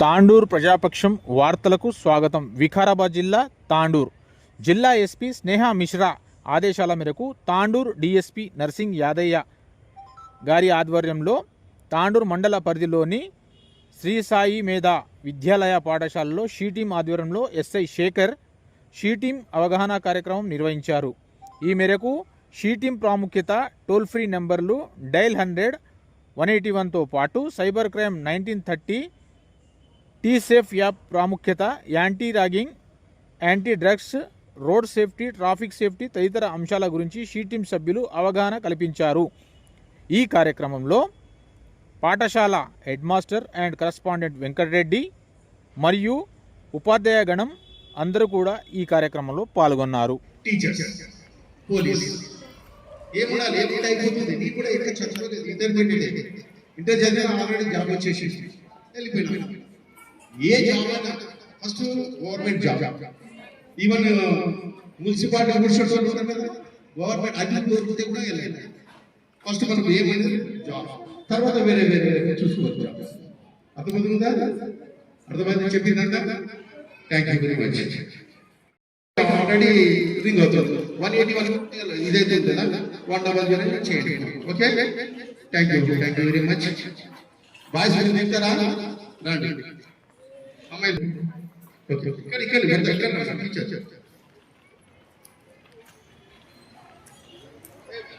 తాండూర్ ప్రజాపక్షం వార్తలకు స్వాగతం. వికారాబాద్ జిల్లా తాండూర్. జిల్లా ఎస్పీ స్నేహ మిశ్రా ఆదేశాల మేరకు తాండూర్ డిఎస్పి నర్సింగ్ యాదయ్య గారి ఆధ్వర్యంలో తాండూర్ మండల పరిధిలోని శ్రీ సాయి మేధ విద్యాలయ పాఠశాలలో షీటీం ఆధ్వర్యంలో ఎస్ఐ శేఖర్ షీటీం అవగాహన కార్యక్రమం నిర్వహించారు. ఈ మేరకు షీటీం ప్రాముఖ్యత టోల్ ఫ్రీ నెంబర్లు డైల్ హండ్రెడ్ వన్ ఎయిటీ వన్తో పాటు cyber crime nineteen thirty T safe app ప్రాముఖ్యత anti ragging anti drugs road safety traffic safety తదితర అంశాల గురించి షీటీం సభ్యులు అవగాహన కల్పించారు. ఈ కార్యక్రమంలో పాఠశాల head master and correspondent Venkatareddy మరియు ఉపాధ్యాయ గణం అందరూ కూడా ఈ కార్యక్రమంలో పాల్గొన్నారు. టీచర్స్ పోలీస్ ఏముండాలి ఏముంటే అయిపోతుంది. నీ కూడా ఇంటర్మీడియట్ ఇంటర్ చదివిన ఆల్రెడీ జాబ్ వచ్చేసి వెళ్ళిపోయినా ఏ job first government job. Even municipality administration ఉంటారు కదా గవర్నమెంట్ అది దొరికితే కూడా వెళ్ళాలి. ఫస్ట్ మనం ఏమైంది? జాబ్. తర్వాత వేరే వేరే వేరే చూసుకోవచ్చు అర్థమవుతుందా అర్థమైంది చెప్పిందంట? Thank you very much already ring అవుతుంది. వన్ ఎయిటీ వన్ ఇదైతే కదా? వన్ డబల్ జీరో చేయండి. Okay thank you thank you very much boys మీరు తింటారా? రండి. అమ్మాయిలు ఇక్కడ ఇక్కడ ఇక్కడ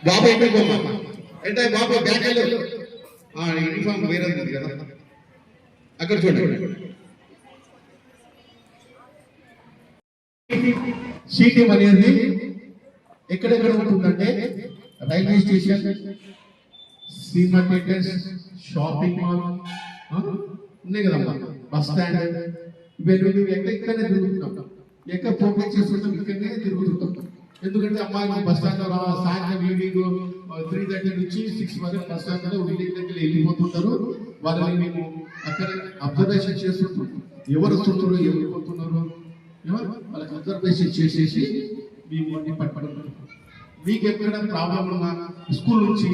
బాబు ఎక్కడ బొమ్మ అంటే బాబు బ్యాక్ యూనిఫామ్ వేరే ఉంది కదా అక్కడ చూడండి సీటీఎం అనేది ఎక్కడెక్కడ ఉంటుందంటే railway station cinema theatres shopping mall ఉన్నాయి కదమ్మా. బస్ స్టాండ్ ఇవన్నీ నువ్వు ఎక్కడ ఇక్కడనే తిరుగుతున్నాం ఎక్కడ పోటీ చేస్తుంటాం ఇక్కడనే తిరుగుతుంటాం ఎందుకంటే అమ్మాయి బస్ స్టాండ్లో సాయంత్రం ఈవినింగ్ త్రీ థర్టీ నుంచి సిక్స్ వరకు బస్ స్టాండ్లో విలేజ్ దగ్గర వెళ్ళిపోతుంటారు. వాళ్ళని మేము అక్కడ అబ్జర్వేషన్ చేస్తుంటాం. ఎవరు వస్తుంటారు ఎవరు పోతున్నారు. ఎవరు? వాళ్ళకి అబ్జర్వేషన్ చేసేసి మేము అన్ని పట్టుకోవడం మీకు ఎక్కడ ప్రాబ్లం ఉన్నా స్కూల్ నుంచి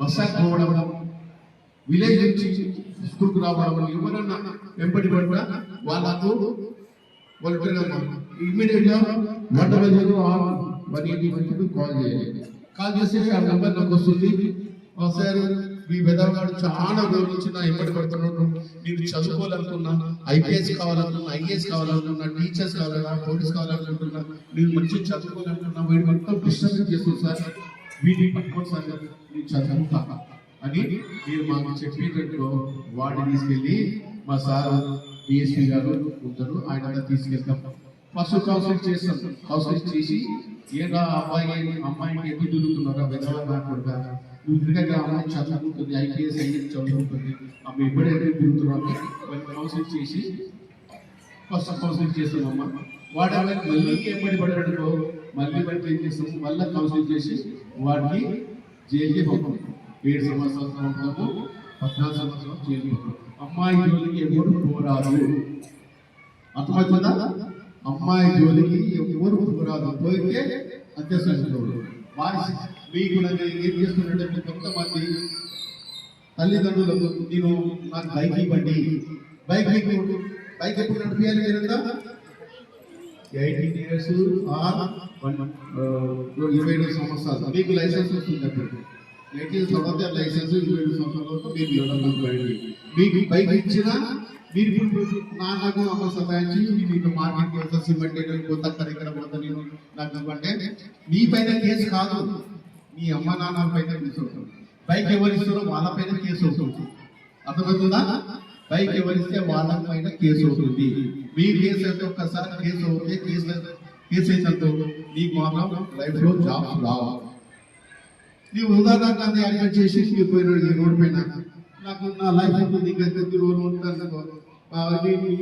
బస్ స్టాండ్ పోవడం విలేజ్ నుంచి స్కూల్కి రావడం ఎవరన్నా వెంబడి పడినా వాళ్ళకు వాళ్ళు ఇమ్మీడియట్గా one double one eighty one call చేయాలి కాల్ చేసేసి ఆ నెంబర్ నాకు వస్తుంది. సార్ మీ వెదవగాడు చాలా రోజుల నుంచి నా ఎంబడి పడుతున్నాడు నేను చదువుకోవాలనుకున్నా ఐపీఎస్ కావాలనుకున్నా ఐఏఎస్ కావాలనుకున్నా టీచర్స్ కావాలన్నా పోలీస్ కావాలనుకుంటున్నా నేను మంచి చదువుకోవాలనుకున్నా వీడి మొత్తం డిస్టర్బ్ చేస్తుంది సార్. వీటిని పట్టుకోండి సార్ నేను చదువుతా అని మీరు మాకు చెప్పినట్టు వాడిని తీసుకెళ్ళి మా సార్ డిఎస్పీ గారు ఉంటారు ఆయన తీసుకెళ్తాం. ఫస్ట్ కౌన్సిలింగ్ చేస్తాం. కౌన్సిలింగ్ చేసి ఏదో అబ్బాయి అమ్మాయికి ఎప్పుడు దొరుకుతున్నారా విధవ కాకుండా నువ్వు తిరగగా అమ్మాయి చదువుకుంటుంది ఐపీఎస్ ఐఎస్ చదువుకుంటుంది. ఆమె ఎప్పుడైతే తిరుగుతున్నారో వాళ్ళని కౌన్సిలింగ్ చేసి ఫస్ట్ కౌన్సిలింగ్ చేస్తామమ్మా వాడు అలా మళ్ళీ ఎప్పటి పడ్డాడో మళ్ళీ బట్టి ఏం చేస్తాము మళ్ళీ కౌన్సిలింగ్ చేసి వాడికి జైలుకి పంపం. ఏడు సంవత్సరాల సంవత్సరము పద్నాలుగు సంవత్సరాలు జైలు అమ్మాయి జోలికి ఎవరు పోరాదు. అర్థమవుతుందా? అమ్మాయి జోలికి ఎవరు పోరాదు. పోయితే అత్యవసరం వారి మీకు ఏం చేస్తున్నట్టు కొంతమంది తల్లిదండ్రులకు నేను నాకు బైక్ ఇవ్వండి. బైక్ మీకు బైక్ ఎప్పుడు నడిపించాలి మీరంతా? ఎయిటీన్ ఇయర్స్ ఆర్ ఇరవై ఏడు సంవత్సరాలు. మీకు లైసెన్స్ వస్తుంది అప్పుడు. ఎయిటీన్ తర్వాత లైసెన్స్ ఇరవై ఏడు మీరు మీకు బైక్ ఇచ్చిన మీరు ఇప్పుడు అమ్మ సహాయించి మీకు మార్కెట్ పోతా సిమెంట్ పోతా అక్కడ ఇక్కడ పోతా నేను నాకు అంటే మీ పైన కేసు కాదు. మీ అమ్మ నాన్న పైన కేసు అవుతుంది. బైక్ ఎవరు ఇస్తారో వాళ్ళ పైన కేసు అవుతుంది. అర్థమవుతుందా? బైక్ ఎవరిస్తే వాళ్ళ పైన కేసు అవుతుంది. మీ కేసు అయితే ఒక్కసారి కేసు అవుతే కేసు కేసు అయితే నీకు మాత్రం లైఫ్లో జాబ్స్ రావాలి. నీ ఉదాహరణ అది అడ్మిట్ చేసి నీకు పోయినాడు నీ రోడ్డు పైన నాకు నా లైఫ్ అయిపోయింది ఇంకా కొద్ది రోజులు ఉంటాను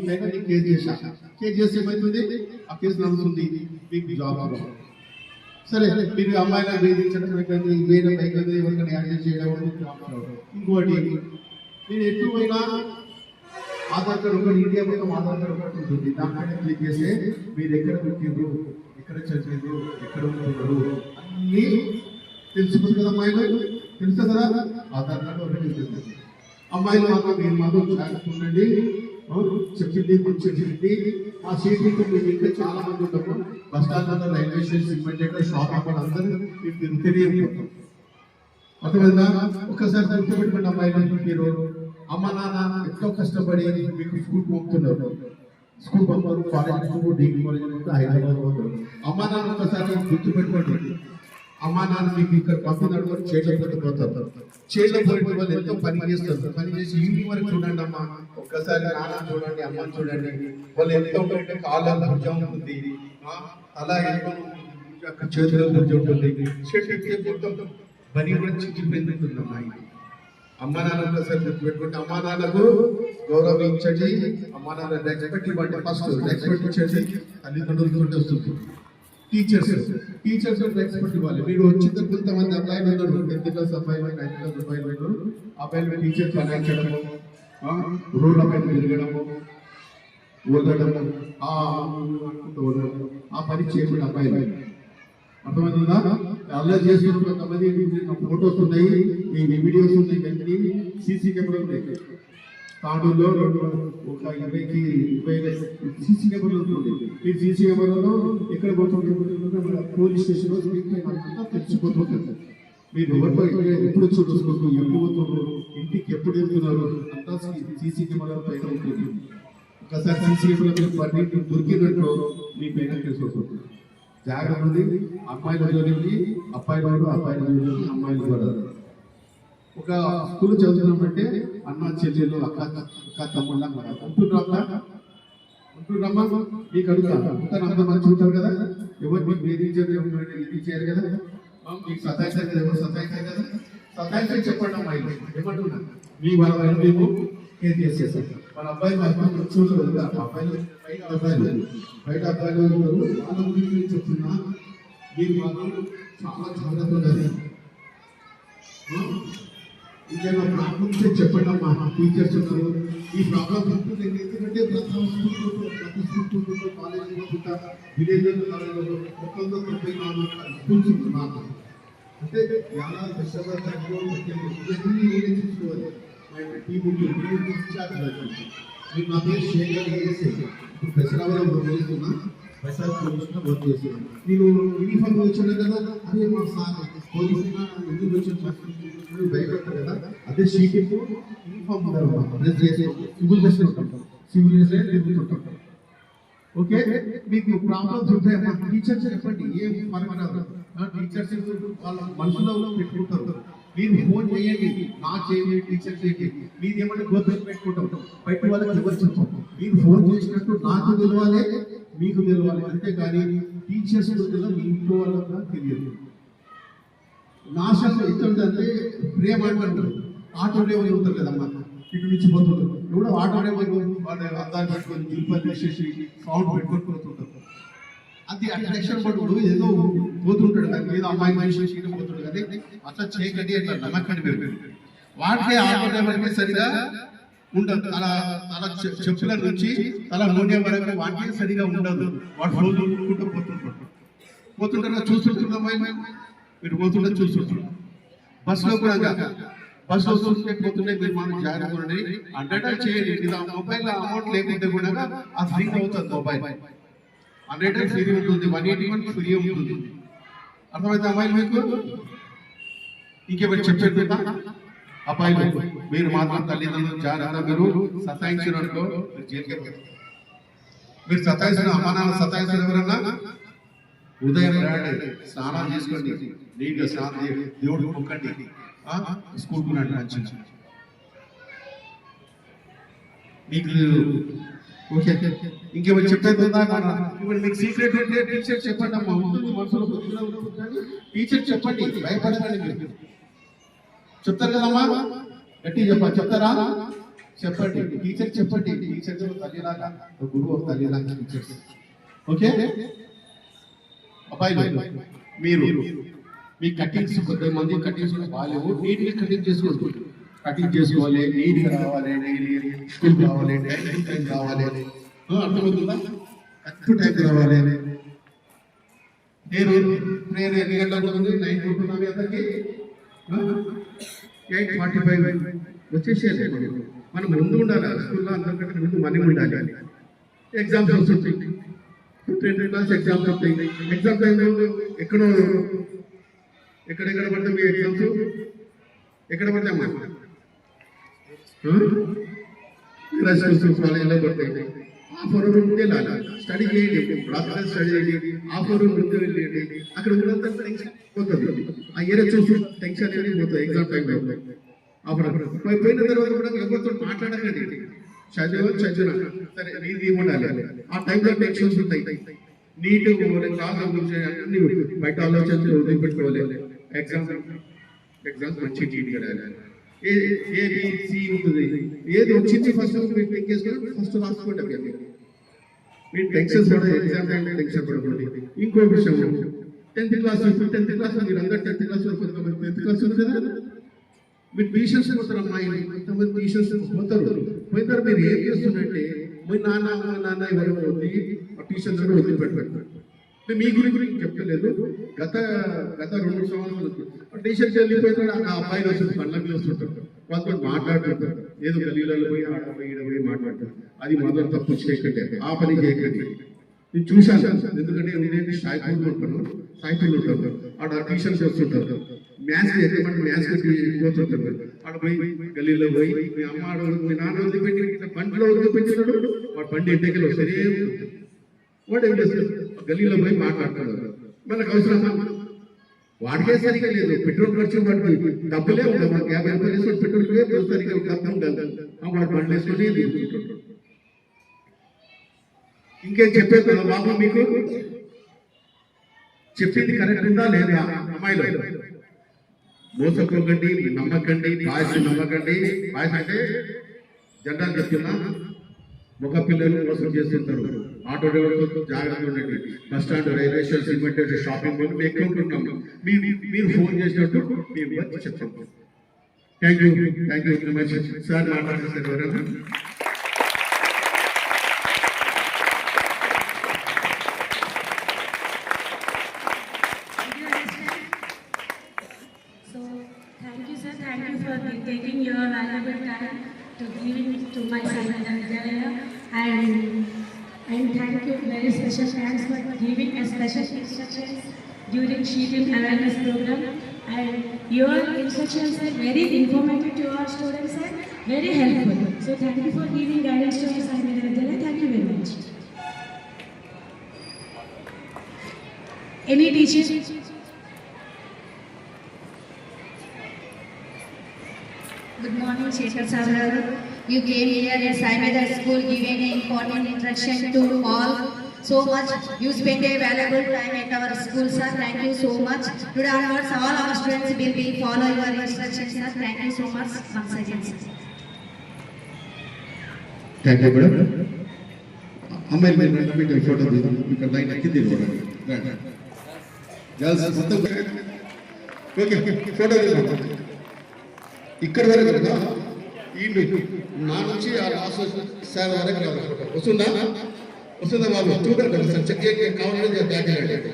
పైన నీకు కేసు చేశా. కేసు చేస్తే ఏమైతుంది? ఆ కేసు నడుస్తుంది. మీకు జాబ్ రావు సరే మీరు అమ్మాయిలను వేధించడం ఎక్కడైనా వేరే బైక్ మీద ఎవరికైనా యాక్సిడెంట్ చేయడం ఇంకోటి నేను ఎటు పోయినా ఆధార్ కార్డు ఒకటి ఇండియా మొత్తం ఆధార్ కార్డు ఒకటి ఉంటుంది. దానిపైన క్లిక్ చేస్తే మీరు ఎక్కడ పుట్టిండ్రు? ఎక్కడ చదివిండ్రు? ఎక్కడ ఉంటున్నారు అన్నీ తెలుసుకుంది కదా అమ్మాయిలు? తెలుసు కదా ఆధార్ కార్డు ఒకటి అమ్మాయిలు మాత్రం మీరు మాత్రం చేస్తుండండి చెప్పింది మంచి చెప్పింది. ఆ సీట్ మీరు ఇంకా చాలా మంది ఉంటారు బస్ స్టాండ్ దగ్గర రైల్వే స్టేషన్ ఇమ్మీడియట్ షాప్ అక్కడ అందరూ మీరు తిరుగుతూనే అర్థమైందా? ఒకసారి గుర్తుపెట్టుకోండి అమ్మాయిలు. మీరు అమ్మ నాన్న ఎంతో కష్టపడి మీకు స్కూల్ పంపుతున్నారు. స్కూల్ పంపారు కాలేజ్ డిగ్రీ కాలేజ్ హైదరాబాద్ అమ్మ నాన్న ఒకసారి గుర్తుపెట్టుకోండి అమ్మ నాన్న మీకు ఇక్కడ పంపినాడు కూడా చేతిలో పెట్టిపోతారు చేతిలో పోయిన వాళ్ళు ఎంతో పని చేస్తారు. పని చేసి ఈవినింగ్ వరకు చూడండి అమ్మా. ఒక్కసారి నాన్న చూడండి అమ్మ చూడండి. వాళ్ళు ఎంతో ఉంటే కాలం భుజం ఉంటుంది. అలా ఎంతో చేతిలో భుజం ఉంటుంది. షర్ట్ మొత్తం పని కూడా చిక్కిపోయింది ఉంటుంది అమ్మాయి అమ్మ నాన్న ఒకసారి గుర్తుపెట్టుకుంటే అమ్మ నాన్నకు గౌరవించండి. అమ్మ నాన్న రెస్పెక్ట్ ఇవ్వండి ఫస్ట్ రెస్పెక్ట్ ఇచ్చండి తల్లిదండ్రులతో వస్తుంది. టీచర్స్ టీచర్స్ రెస్పెక్ట్ ఇవ్వాలి మీరు వచ్చిన కొంతమంది అబ్బాయిలు ఉన్నారు. టెన్త్ క్లాస్ అబ్బాయిలు నైన్త్ క్లాస్ అబ్బాయిలు ఉన్నారు. అబ్బాయిలు టీచర్స్ అనాయించడము రోడ్ల పైన తిరగడము వదలడము ఆ పని చేయకుండా అబ్బాయిలు. అర్థమవుతుందా అల్లరి చేసిన కొంతమంది ఫొటోస్ ఉన్నాయి ఈ వీడియోస్ ఉన్నాయి ఇవన్నీ సీసీ కెమెరా ఉన్నాయి. తాడూరులో ఒక ఇరవైకి ఇరవై సీసీ కెమెరా ఉంటుంది ఈ సీసీ కెమెరాలో ఎక్కడ పోతుంటే పోలీస్ స్టేషన్లో అంతా తెలిసిపోతుంటుంది మీరు ఎవరితో ఎప్పుడు చూసుకుంటూ ఎప్పుడు పోతున్నారు ఇంటికి ఎప్పుడు వెళ్తున్నారు? అంతా సీసీ కెమెరా పైన ఉంటుంది. ఒకసారి సీసీ కెమెరా మీరు దొరికినట్టు మీ పైన కేసు వస్తుంది జాగ్రత్త ఉంది అమ్మాయిల జోలికి అబ్బాయిల వాడు అబ్బాయిల జోలికి అమ్మాయిలు కూడా ఒక స్కూల్ చదువుతున్నామంటే అన్న చెల్లెలు అక్క అక్క తమ్ముళ్ళ ఉంటున్నారా ఉంటున్నామా మీకు అడుగుతాను ఉంటాను అంత మంచి ఉంటారు కదా. ఎవరు మీకు వేధించారు ఎవరు ఇది చేయరు కదా. మీకు సతాయిస్తారు కదా ఎవరు సతాయిస్తారు కదా. సతాయిస్తే చెప్పండి అమ్మాయి ఏమంటున్నా? మీ వాళ్ళ మేము కేసీఎస్ చేసేసాం మన అబ్బాయి మా అబ్బాయి వచ్చి అబ్బాయిలు బయట అబ్బాయిలు బయట అబ్బాయిలు వాళ్ళ గురించి నేను చెప్తున్నా. మీరు మాత్రం చాలా జాగ్రత్తగా ఇంకేమో ఇంకేమైనా ప్రాబ్లమ్స్ చెప్పండి మా టీచర్స్ ఉన్నారు. ఈ ప్రాబ్లమ్స్ ఉంటుంది ఎందుకంటే ప్రతి స్కూల్లో ప్రతి స్కూల్ కాలేజ్ పోతుంటా కాలేజీలో ఒక్కొక్క తొంభై నాలుగు స్కూల్స్ ఉంటున్నాను అంటే చాలా కష్టపడతారు ఇవన్నీ నేనే చూసుకోవాలి. టీం ఉంటుంది నేను ఇన్ఛార్జ్ అవుతుంది. మీరు నా పేరు శేఖర్ ఏఎస్ఐ ఇప్పుడు దసరావరం వర్క్ చేస్తున్నా. ప్రసాద్ పోలీసులో వర్క్ చేస్తున్నాను నేను యూనిఫామ్ వచ్చాను కదా అదే మా సార్. పోలీసు ఎందుకు వచ్చాను భయపడతారు కదా అదే sheet uniform civil dress civil dress తిరుగుతుంటాం okay? మీకు ప్రాబ్లమ్స్ ఉంటాయి? టీచర్స్ చెప్పండి ఏం పర్వాలేదు. టీచర్స్ వాళ్ళ మనసులో పెట్టుకుంటారు. మీరు ఫోన్ చేయండి. నా చేయండి టీచర్ చేయండి. మీరు ఏమంటే గోత్రం పెట్టుకుంటాం. బయట వాళ్ళకి ఎవరు మీరు ఫోన్ చేసినట్టు నాకు తెలవాలి మీకు తెలవాలి. కానీ టీచర్స్ తెలియదు మీ ఇంట్లో వాళ్ళకి తెలియదు. నాశనం ఎట్లుందంటే ప్రేమ అంటారు. ఆటో డ్రైవర్ ఉంటారు కదమ్మా ఇటు నుంచి పోతుంటారు. ఎవడో ఆటో డ్రైవర్ వాళ్ళ అద్దాలు పెట్టుకొని దిల్పని చేసేసి సౌండ్ పెట్టుకొని పోతుంటారు. అది అట్రాక్షన్ పడుకోడు ఏదో పోతుంటాడు కానీ ఏదో అమ్మాయి మనిషి ఇటు పోతుంటాడు కానీ అట్లా చేయకండి అట్లా నమ్మకండి మీరు. వాటికే ఆటో డ్రైవర్కి సరిగా ఉండదు. అలా అలా చెప్పుల నుంచి అలా నూనె వరకు వాటికి సరిగా ఉండదు. వాడు ఫోన్ పోతుంటాడు పోతుంటారు. చూస్తుంటున్నాం అమ్మాయి మీరు పోతుంటే చూస్తుంటున్నాం బస్సులో కూడా బస్ వస్తుంటే పోతుంటే మీరు మనం జాగ్రత్త ఉండండి. హండ్రెడ్ చేయండి. ఇది మొబైల్ అమౌంట్ లేకుంటే కూడా అది ఫ్రీ అవుతుంది మొబైల్. హండ్రెడ్ ఫ్రీ ఉంటుంది. వన్ ఎయిటీ వన్ ఫ్రీ ఉంటుంది. అర్థమైతే అమ్మాయిలు మీకు? ఇంకేమైనా చెప్పేది అబ్బాయిలు మీరు మాత్రం తల్లిదండ్రులు జాగ్రత్త మీరు సతాయించినట్లు మీరు జైలుకి మీరు సతాయించిన అమ్మ నాన్న సతాయించిన ఎవరన్నా ఉదయం రండి స్నానం చేసుకోండి. నీట్గా స్నానం దేవుడు మొక్కండి ఆ? స్కూల్ మీకు ఓకే. ఇంకేమైనా చెప్పేది ఇప్పుడు మీకు సీక్రెట్ ఉంటే టీచర్ చెప్పండి అమ్మా. ఉంటుంది మనసులో టీచర్ చెప్పండి. భయపడకండి మీరు. చెప్తారు కదమ్మా? గట్టి చెప్ప చెప్తారా? చెప్పండి. టీచర్ చెప్పండి. టీచర్ తల్లిలాగా గురువు ఒక తల్లిలాగా టీచర్స్ ఓకే? అబ్బాయిలు మీరు మీ కటింగ్స్ కొద్దిమంది కటింగ్స్ బాగాలేవు నీట్గా కటింగ్ చేసుకోవచ్చు కటింగ్ చేసుకోవాలి నీట్గా రావాలి స్కూల్ రావాలి టైం ఆ, అర్థమవుతుందా? కరెక్ట్ టైం రావాలి. నేను నేను ఎన్ని గంటలకు ఉంది నైన్ ఉంటున్నాను అతనికి ఎయిట్ ఫార్టీ ఫైవ్ వచ్చేసేయాలి మనం మనం ముందు ఉండాలి స్కూల్లో అందరికంటే ముందు మనం ఉండాలి. ఎగ్జామ్స్ వస్తుంటాయి. టెన్త్ క్లాస్ ఎగ్జామ్స్ వస్తాయి ఎగ్జామ్ టైంలో ఎక్కడో ఎక్కడెక్కడ పడితే మీ ఎగ్జామ్స్ ఎక్కడ పడితే అమ్మా? కాలేజీలో పడతాయి. ఆఫర్ రూమ్ ముందే స్టడీ చేయండి. ప్రాక్టికల్ స్టడీ చేయండి. ఆఫర్ అవర్ ముందే అక్కడ ఉన్నంత టెన్షన్ పోతుంది. ఆ ఏరియా చూసి టెన్షన్ అనేది పోతుంది. ఎగ్జామ్ టైంలో అప్పుడు. పోయిన తర్వాత కూడా ఎవరితో మాట్లాడకండి. చదివా చదివిన సరే నీది ఉండాలి ఆ టైంలో టెన్షన్స్ ఉంటాయి నీట్ క్లాస్ గురించి అన్ని బయట ఆలోచనలు వదిలిపెట్టుకోవాలి ఎగ్జామ్ ఎగ్జామ్స్ మంచి నీట్ ఏ ఏ బి, సి ఉంటుంది ఏది వచ్చింది ఫస్ట్ మీరు థింక్ చేసుకొని ఫస్ట్ రాసుకోండి అవి అన్ని. మీరు టెన్షన్ పడ ఎగ్జామ్ టైంలో టెన్షన్ పడకండి ఇంకో విషయం టెన్త్ క్లాస్ టెన్త్ క్లాస్ మీరు అందరు టెన్త్ క్లాస్ కొంతమంది టెన్త్ క్లాస్ ఉంది కదా మీరు ట్యూషన్స్ పోతారు అమ్మాయిలు కొంతమంది ట్యూషన్స్ పోతారు పోతారు మీరు ఏం చేస్తుందంటే మీ నాన్న మా నాన్న ఎవరు ఉంది ఆ ట్యూషన్ దగ్గర వదిలిపెట్టారు. అంటే మీ గురి గురించి చెప్పలేదు. గత గత రెండు సంవత్సరాలు టీచర్స్ వెళ్ళిపోయినాడు. ఆ అబ్బాయిలు వచ్చి పళ్ళకి వస్తుంటారు. వాళ్ళతో మాట్లాడుతుంటారు. ఏదో గలీలలో పోయి ఆడ పోయి పోయి మాట్లాడతారు అది మాత్రం తప్పు చేయకండి ఆ పని చేయకండి. నేను చూశాను. ఎందుకంటే నేను సాయిపూర్లో ఉంటాను. సాయిపూర్లో ఉంటాను. ఆడ ట్యూషన్స్ వస్తుంటారు. మ్యాథ్స్ ఎక్కమంటే మ్యాథ్స్ పోతుంటారు ఆడ పోయి గల్లీలో పోయి మీ అమ్మ మీ నాన్న వదిలిపెట్టి ఇట్లా బండిలో వదిలిపెట్టినాడు వాడు బండి ఇంటికి వస్తే వాడు ఏం చేస్తాడు? గల్లీలో పోయి మాట్లాడుతున్నాడు. మనకు అవసరమా? వాడికే సరిగా లేదు. పెట్రోల్ ఖర్చు వాడికి డబ్బులే ఉండవు. మనకి యాభై రూపాయలు వేసుకొని పెట్రోల్ పోయి సరిగా డబ్బు ఉండాలి వాడు బండి వేసుకొని దిగుతుంటాడు ఇంకేం చెప్పేది కదా బాబు మీకు? చెప్పింది కరెక్ట్ ఉందా లేదా? అమ్మాయిలో. మోసపోకండి నమ్మకండి బాయ్స్ నమ్మకండి. బాయ్స్ అంటే జెండాలు చెప్తున్నా మగ పిల్లలు మోసం చేస్తుంటారు. ఆటో డ్రైవర్తో జాగ్రత్తగా ఉండండి. Bus stand railway station cement shopping mall మేము ఎక్కువ ఉంటున్నాం మీరు మీరు ఫోన్ చేసినట్టు మేము వచ్చి చెప్తాం. Thank you thank you very much sir మాట్లాడేస్తారు and thank you, very special thanks for giving a special instructions during sheeting awareness program. And your instructions are very informative to our students and very helpful. So, thank you for giving guidance to son Vidyalaya. Thank you very much. Any teacher? Good morning, Shekhar Sir. You came here at Saimeda School giving an important introduction to all. So much, you spent a valuable time at our school, sir. Thank you so much. Today onwards, all our students will be follow your instructions, sir. Thank you so much once again, sir. Thank you madam అమ్మాయి మీరు రండి, మీకు photo తీద్దాం ఇక్కడ line ఎక్కింది girls మొత్తం okay photo తీద్దాం ఇక్కడ వరకు కదా ఈ నా నుంచి ఆ లాస్ట్ సార్ వరకు వస్తుందా? వస్తుందా బాబు? చూడండి సార్ చెక్ చేయండి కావాలంటే బ్యాక్ దాఖలండి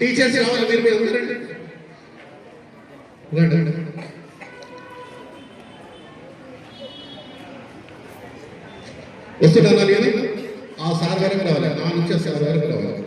టీచర్స్ రావాలి మీరు మీరు ఉండండి రండి, రండి. నేను ఆ సార్ వరకు రావాలి. నా నుంచి ఆ సార్ వరకు రావాలి.